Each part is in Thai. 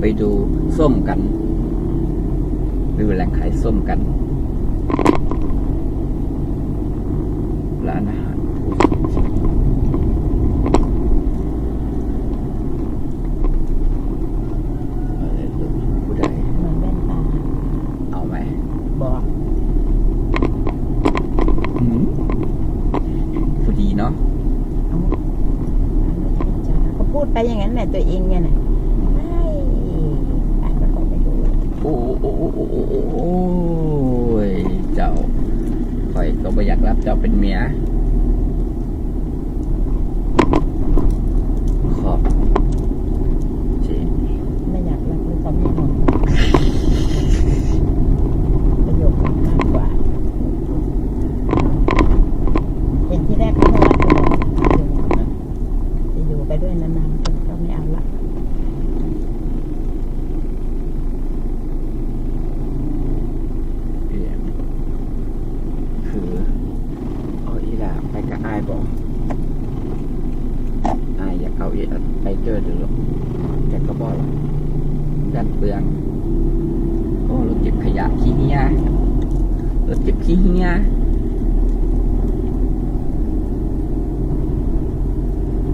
ไปดูส้มกันดูแหล่งขายส้มกันร้านอาหารอะไรลูกผู้ใด เหมือนแว่นตา เอาไหม บอก หืมผู้ดีเนาะ เอาอันนี้จ้าเขาพูดไปอย่างนั้นแหละตัวเองเนี่ยน่ะไม่อ่านมันออกไปดู โอ้โอ้โอ้โอ้โอ้โอ้โอ้ยเจ้าค อยก็ไม่อยากรับเจ้าเป็นเมีย ขอบจริง ไม่อยากรับหรือก็ไม่หอนประโยคมากกว่า เห็นที่แรกเขาไม่รับอยู่แล้วจะอยู่ไปด้วยนานๆก็ไม่เอาละ เปลี่ยนคือเอาอีหล่าไปกับอายบอกอายอยากเอาอีหล่าไปเจอเดี๋ยวหรอกแต่ก็บอกหรอกดันเปลือง โอ้รถเก็บขยะขี้เหี้ย รถเก็บขี้เหี้ย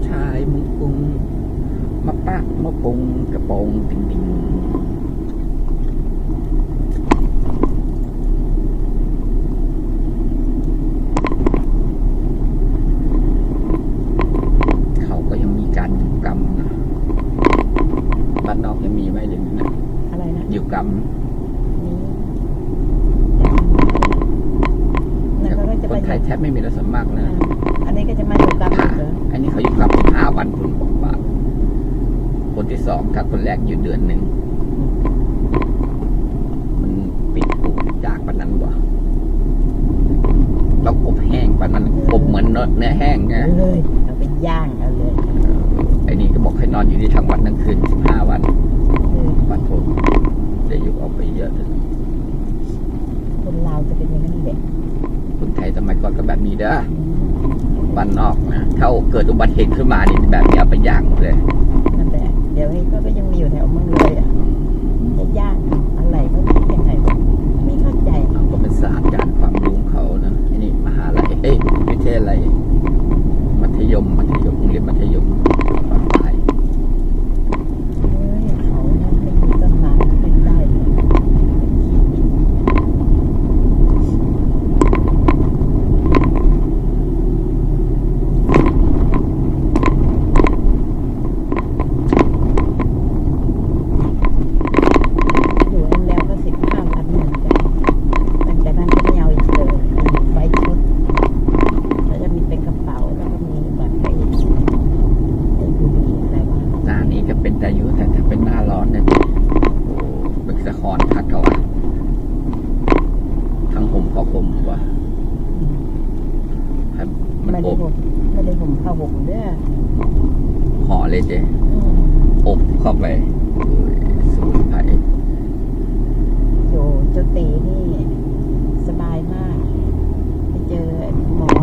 ชายมุงกรุงมาปะมาปงกระโปรงติงติงเขาก็ยังมีการอยู่กรรมนะบ้านนอกยังมีไหมหรือนะอะไรนะอยู่กรรม นี่นั่นเขาก็จะ ค ไป นไทย แทบไม่มีรสมมากนะ อันนี้ก็จะมาอยู่ตามอีกเหรออันนี้เขาอยู่กับห้าวันคุณบอกว่า คนที่สองกับคนแรกอยู่เดือนหนึ่ง มันปิดปูจากปันนั้นบ่ต้องอบแห้งปันนั้นอบเหมือนเนื้อแห้งไงเอาเลยเอาไปย่างเอาเลยไอ้นี่ก็บอกให้นอนอยู่ที่ทั้งวันทั้งคืนสิบห้าวันเออวันโทษได้อยู่ออกไปเยอะเลยคนลาวจะเป็นอย่างนั้นแหละคน ไทยสมัยก่อนก็แบบนี้เด้อบ้านนอกนะถ้าเกิดอุบัติเหตุขึ้นมานี่แบบนี้เอาไปย่างเลยนั่นแหละเดี๋ยวนี้ก็ยังมีอยู่แถวเมืองเลยอะย่างอะไรเขาคิดยังไงวะไม่เข้าใจ เอาก็เป็นศาสตร์การความรู้ของเขานะไอ้นี่มหาลัยเอ้ยวิทยาลัยมัธยม มัธยมโรงเรียนมัธยมตอนปลาย เฮ้ยเขานะไม่มีต้นไม้ไม่ได้เลยอยู่แล้วก็สิบห้าวันเหมือนกันตั้งแต่นั้นก็ไม่เอาอีกเลยไฟชุด แล้วจะมีเป็นกระเป๋าแล้วก็มีบัตรไอ้ไอ้บุหรี่อะไรวะ หน้านี้ก็เป็นแต่อายุแต่ถ้าเป็นหน้าร้อนเนี่ยโอ้เป็นสะคอนพัดเขาอะทั้งห่มก็ห่มว่ะให้มัน ไม่อได้บผมไม่ได้ผมเข้าผมเด้อห่อเลยเจ้อืมอบเข้าไปโอ้ยสมุนไพรอยู่เจ้าตีนี่ สบายมาก ไปเจอหมอ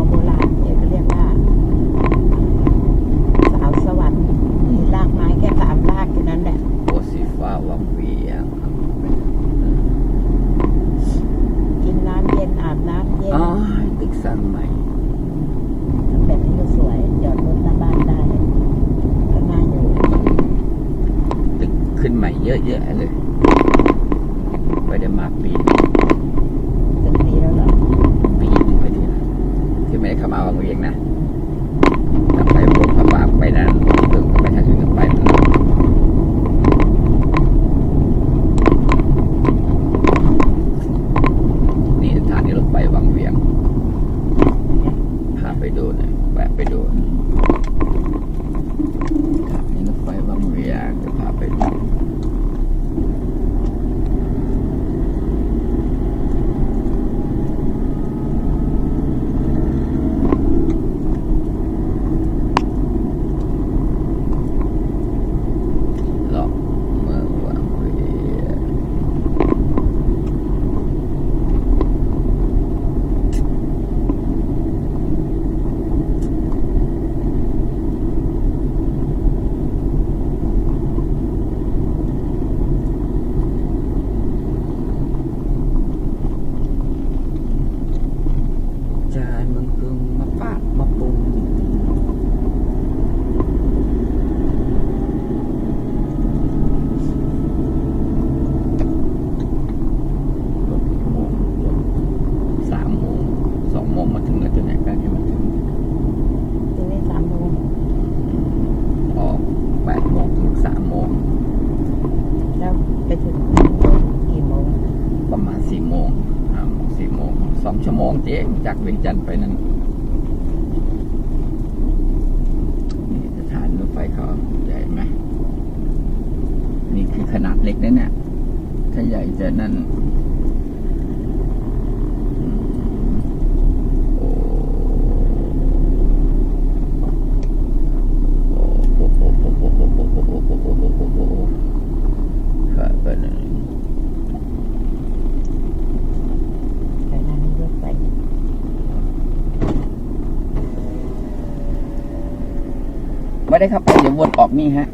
เจ๊จากเวียงจันทร์ไปนั่นนี่สถานรถไฟเขาใหญ่ไหมนี่คือขนาดเล็กนะเนี่ยถ้าใหญ่จะนั่น ววนออกนี่ฮะ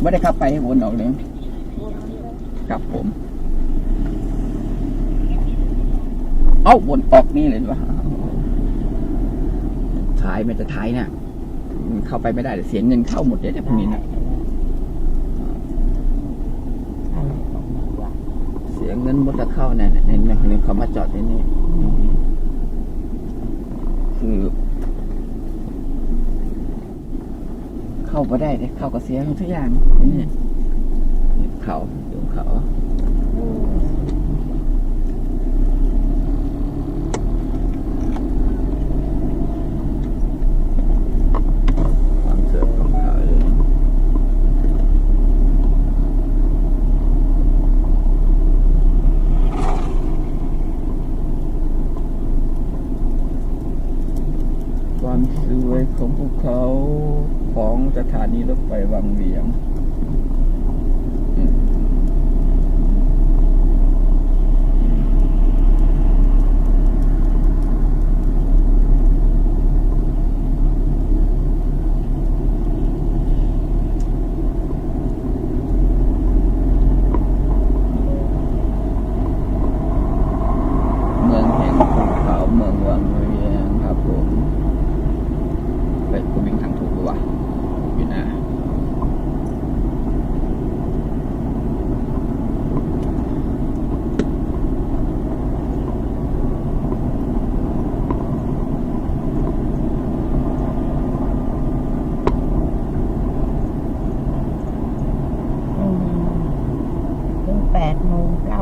ไม่ได้เข้าไปให้วนออกเลยครับผม เอ้าวนออกนี่เลยดีกวะท้ายมันจะท้ายเนี่ยมันเข้าไปไม่ได้เดี๋ยวเสียเงินเข้าหมดเลยเนี่ยพวกนี้นะอะไรของมันวะเสียเงินหมดจะเข้าเนี่ยเนี่ยเนี่ยเนี่ยเขามาจอดที่นี่คือ เข้าไปได้เลยเข้าก็เสียทุกอย่างนี่เขาดูเขา โอ้ ความเสื่อมของเขาเลย ความสวยของภูเขาของสถานีรถไฟวังเวียง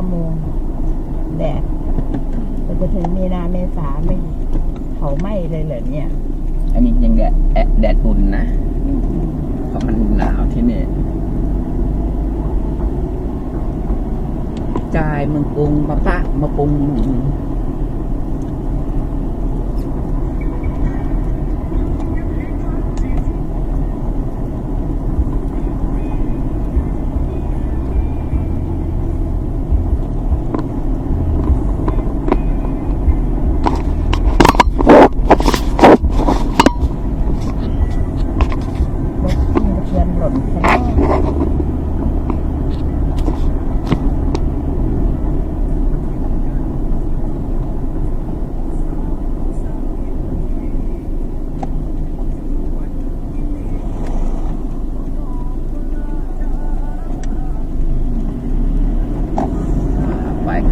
9โมงแดดเราจะถึงมีนาเมษาไม่เผาไหม้เลยเหรอเนี่ย อันนี้ยังแดดแดดอุ่นนะเพราะมันหนาวที่นี่จ่ายมึงปรุงมาปะมาปรุง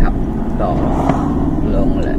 ขับต่อลงแหละ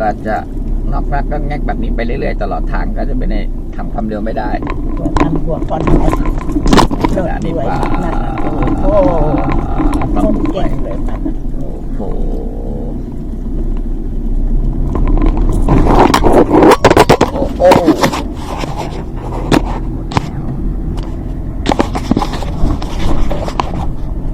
ก็จะนอกรักก็แงกแบบนี้ไปเรื่อยๆ ตลอดทางก็จะไม่ได้ทำความเร็วไม่ได้ตัวทตัวคอนไนขะนี้ว่าโอ้ต้องป่วเลยมันโอ้โอ้